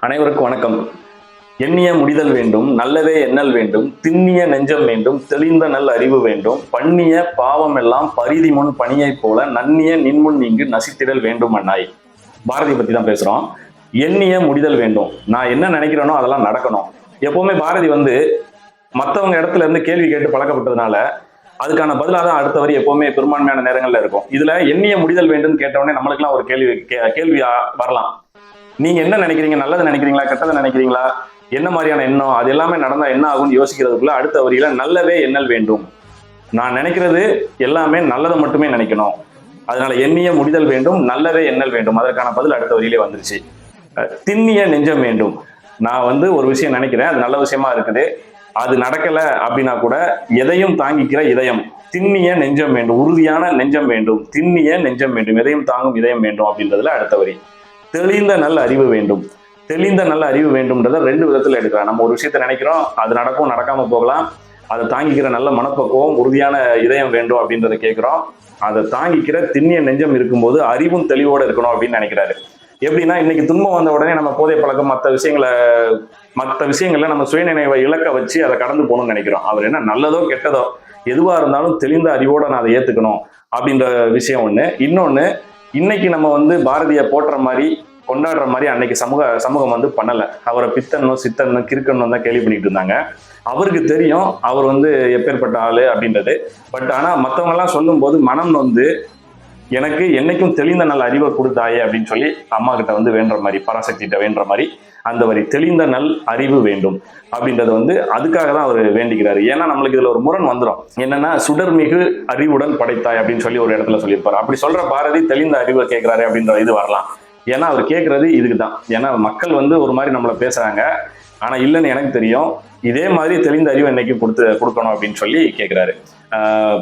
அனைவருக்கும் வணக்கம். எண்ணிய முடிதல் வேண்டும் நல்லதே எண்ணல் வேண்டும் திண்ணிய நெஞ்சம் வேண்டும் தெளிந்த நல் அறிவு வேண்டும் பண்ணிய பாவம் எல்லாம் பரிதி முன் பணியைப் போல நன்னிய நின்முன் நீங்கு நசித்திடல் வேண்டும் அண்ணாய். பாரதி பத்தி தான் பேசுறோம். எண்ணிய முடிதல் வேண்டும். நான் என்ன நினைக்கிறேனோ அதெல்லாம் நடக்கணும். எப்பவுமே பாரதி வந்து மற்றவங்க இடத்துல இருந்து கேள்வி கேட்டு பழக்கப்பட்டதுனால அதுக்கான பதிலாக தான் அடுத்த வரி எப்பவுமே பெரும்பான்மையான நேரங்கள்ல இருக்கும். இதுல எண்ணிய முடிதல் வேண்டும் கேட்டவுடனே நம்மளுக்குலாம் ஒரு கேள்வி கே- கேள்வி வரலாம். நீங்க என்ன நினைக்கிறீங்க? நல்லது நினைக்கிறீங்களா? கெட்டதை நினைக்கிறீங்களா? என்ன மாதிரியான எண்ணம்? அது எல்லாமே நடந்தா என்ன ஆகும்னு யோசிக்கிறதுக்குள்ள அடுத்த வரியில நல்லவே எண்ணல் வேண்டும். நான் நினைக்கிறது எல்லாமே நல்லதை மட்டுமே நினைக்கணும். அதனால எண்ணிய முடிதல் வேண்டும் நல்லவே எண்ணல் வேண்டும். அதற்கான பதில் அடுத்த வரியிலே வந்துருச்சு. திண்ணிய நெஞ்சம் வேண்டும். நான் வந்து ஒரு விஷயம் நினைக்கிறேன் அது நல்ல விஷயமா இருக்குது. அது நடக்கல அப்படின்னா கூட எதையும் தாங்கிக்கிற இதயம். திண்ணிய நெஞ்சம் வேண்டும் உறுதியான நெஞ்சம் வேண்டும். திண்ணிய நெஞ்சம் வேண்டும். எதையும் தாங்கும் இதயம் வேண்டும் அப்படின்றதுல அடுத்த வரி. தெளிந்த நல்ல அறிவு வேண்டும். தெளிந்த நல்ல அறிவு வேண்டும்ன்றத ரெண்டு விதத்துல எடுக்கலாம். நம்ம ஒரு விஷயத்த நினைக்கிறோம் அது நடக்கும் நடக்காம போகலாம். அதை தாங்கிக்கிற நல்ல மனப்பக்குவம் உறுதியான இதயம் வேண்டும் அப்படின்றத கேட்கிறோம். அதை தாங்கிக்கிற திண்ணிய நெஞ்சம் இருக்கும்போது அறிவும் தெளிவோடு இருக்கணும் அப்படின்னு நினைக்கிறாரு. எப்படின்னா இன்னைக்கு துன்பம் வந்த உடனே நம்ம போதை பழக்கம் மற்ற விஷயங்களை மற்ற விஷயங்கள்ல நம்ம சுயநினைவை இலக்க வச்சு அதை கடந்து போகணும்னு நினைக்கிறோம். அவர் என்ன நல்லதோ கெட்டதோ எதுவா இருந்தாலும் தெளிந்த அறிவோட நான் அதை ஏத்துக்கணும் அப்படின்ற விஷயம் ஒண்ணு. இன்னொன்னு இன்னைக்கு நம்ம வந்து பாரதிய போட்டுற மாதிரி கொண்டாடுற மாதிரி அன்னைக்கு சமூக சமூகம் வந்து பண்ணல. அவரை பித்தனும் சித்தனும் கிறுக்கணும் தான் கேள்வி பண்ணிட்டு இருந்தாங்க. அவருக்கு தெரியும் அவர் வந்து எப்பேற்பட்ட ஆளு அப்படின்றது. பட் ஆனா மத்தவங்க எல்லாம் சொல்லும்போது மனம் வந்து எனக்கு என்னைக்கும் தெளிந்த நல்ல அறிவை கொடுத்தாயே அப்படின்னு சொல்லி அம்மா கிட்ட வந்து வேண்டுற மாதிரி பராசக்திகிட்ட வேண்டுற மாதிரி அந்த வரி தெளிந்த நல் அறிவு வேண்டும் அப்படின்றது வந்து அதுக்காக தான் அவர் வேண்டிக்கிறாரு. ஏன்னா நம்மளுக்கு இதுல ஒரு முரண் வந்துடும் என்னன்னா சுடர்மிகு அறிவுடன் படைத்தாய் அப்படின்னு சொல்லி ஒரு இடத்துல சொல்லியிருப்பாரு. அப்படி சொல்ற பாரதி தெளிந்த அறிவை கேட்கிறாரு அப்படின்ற இது வரலாம். ஏன்னா அவர் கேட்கறது இதுக்கு தான் ஏன்னா மக்கள் வந்து ஒரு மாதிரி நம்மளை பேசுறாங்க. ஆனா இல்லைன்னு எனக்கு தெரியும். இதே மாதிரி தெளிந்த அறிவு இன்னைக்கு கொடுத்து கொடுக்கணும் அப்படின்னு சொல்லி கேட்கிறாரு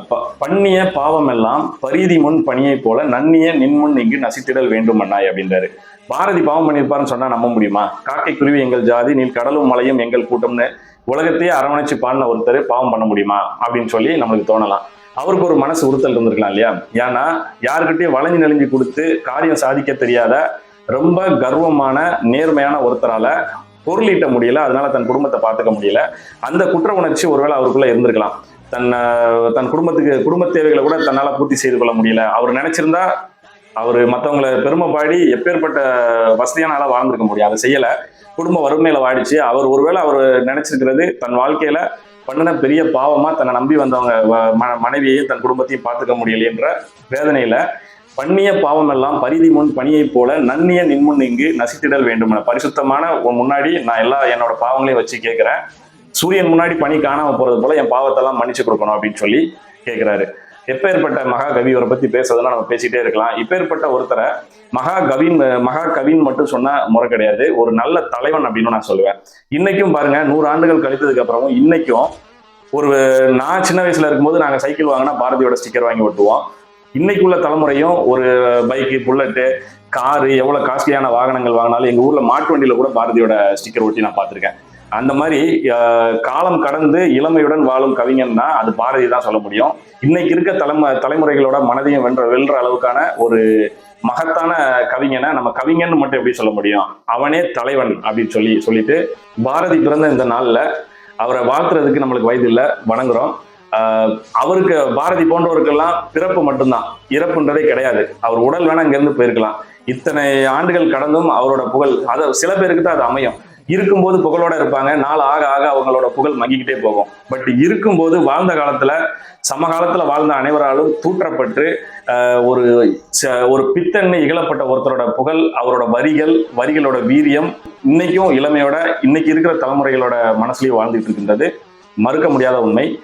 ப- பண்ணிய பாவம் எல்லாம் பரிதி முன் பணியை போல நன்னிய நின்முன் இங்கு நசித்திடல் வேண்டும் அண்ணாய் அப்படின்றாரு. பாரதி பாவம் பண்ணியிருப்பாருன்னு சொன்னா நம்ப முடியுமா? காக்கை குருவி எங்கள் ஜாதி நீ கடலும் மலையும் எங்கள் கூட்டம்னு உலகத்தையே அரவணைச்சு பாடின ஒருத்தர் பாவம் பண்ண முடியுமா? அப்படின்னு சொல்லி நம்மளுக்கு தோணலாம். அவருக்கு ஒரு மனசு உறுத்தல் இருந்திருக்கலாம் இல்லையா? ஏன்னா யாருக்கிட்டையும் வளைஞ்சு நெளிஞ்சு கொடுத்து காரியம் சாதிக்க தெரியாத ரொம்ப கர்வமான நேர்மையான ஒருத்தரால பொருளீட்ட முடியல அதனால தன் குடும்பத்தை பார்த்துக்க முடியல. அந்த குற்ற உணர்ச்சி ஒருவேளை அவருக்குள்ள இருந்திருக்கலாம். தன் தன் குடும்பத்துக்கு குடும்ப தேவைகளை கூட தன்னால பூர்த்தி செய்து கொள்ள முடியல. அவர் நினைச்சிருந்தா அவர் மற்றவங்களை பெருமை பாடி எப்பேற்பட்ட வசதியான ஆளா வாழ்ந்திருக்க முடியும். அதை செய்யல. குடும்ப வறுமையில வாடிச்சு அவர் ஒருவேளை அவர் நினைச்சிருக்கிறது தன் வாழ்க்கையில பண்ணின பெரிய பாவமா தன்னை நம்பி வந்தவங்க வ- ம- மனைவியையும் தன் குடும்பத்தையும் பார்த்துக்க முடியலைன்ற வேதனையில பண்ணிய பாவம் எல்லாம் பரிதி முன் பணியைப் போல நன்னிய நின்முன் இங்கு நசித்திடல் வேண்டும் பரிசுத்தமான உன் முன்னாடி நான் எல்லா என்னோட பாவங்களையும் வச்சு கேட்கிறேன். சூரியன் முன்னாடி பணி காணாம போறது போல என் பாவத்தெல்லாம் மன்னிச்சு கொடுக்கணும் அப்படின்னு சொல்லி கேட்கிறாரு எப்பேற்பட்ட மகாகவி இவரை பத்தி பேசுறதுன்னா நம்ம பேசிட்டே இருக்கலாம். இப்பேற்பட்ட ஒருத்தரை மகாகவின் மகாகவின்னு மட்டும் சொன்னா முறை கிடையாது. ஒரு நல்ல தலைவன் அப்படின்னு நான் சொல்லுவேன். இன்னைக்கும் பாருங்க நூறு ஆண்டுகள் கழித்ததுக்கு அப்புறமும் இன்னைக்கும் ஒரு நான் சின்ன வயசுல இருக்கும்போது நாங்க சைக்கிள் வாங்கினா பாரதியோட ஸ்டிக்கர் வாங்கி ஒட்டுவோம். இன்னைக்குள்ள தலைமுறையும் ஒரு பைக்கு புல்லட்டு காரு எவ்வளவு காஸ்ட்லியான வாகனங்கள் வாங்கினாலும் எங்க ஊர்ல மாட்டு வண்டியில கூட பாரதியோட ஸ்டிக்கர் ஒட்டி நான் பார்த்திருக்கேன். அந்த மாதிரி காலம் கடந்து இளமையுடன் வாழும் கவிஞன்னா அது பாரதி தான் சொல்ல முடியும். இன்னைக்கு இருக்க தலைமு தலைமுறைகளோட மனதையும் வென்ற வெல்ற அளவுக்கான ஒரு மகத்தான கவிஞனை நம்ம கவிஞன் மட்டும் எப்படி சொல்ல முடியும்? அவனே தலைவன் அப்படின்னு சொல்லி சொல்லிட்டு பாரதி பிறந்த இந்த நாள்ல அவரை வாழ்த்துறதுக்கு நம்மளுக்கு வயது இல்லை வணங்குறோம். ஆஹ் அவருக்கு பாரதி போன்றவருக்கெல்லாம் பிறப்பு மட்டும்தான். இறப்புன்றதே கிடையாது. அவர் உடல் வேணா இங்கிருந்து போயிருக்கலாம். இத்தனை ஆண்டுகள் கடந்தும் அவரோட புகழ் அத சில பேருக்கு தான் அது அமையும். இருக்கும்போது புகழோட இருப்பாங்க. நாள் ஆக ஆக அவங்களோட புகழ் மங்கிக்கிட்டே போகும். பட் இருக்கும்போது வாழ்ந்த காலத்துல சமகாலத்துல வாழ்ந்த அனைவராலும் தூற்றப்பட்டு ஒரு ச- ஒரு பித்தன்னு இகழப்பட்ட ஒருத்தரோட புகழ் அவரோட வரிகள் வரிகளோட வீரியம் இன்னைக்கும் இளமையோட இன்னைக்கு இருக்கிற தலைமுறைகளோட மனசுலயும் வாழ்ந்துட்டு இருக்கின்றது. மறுக்க முடியாத உண்மை.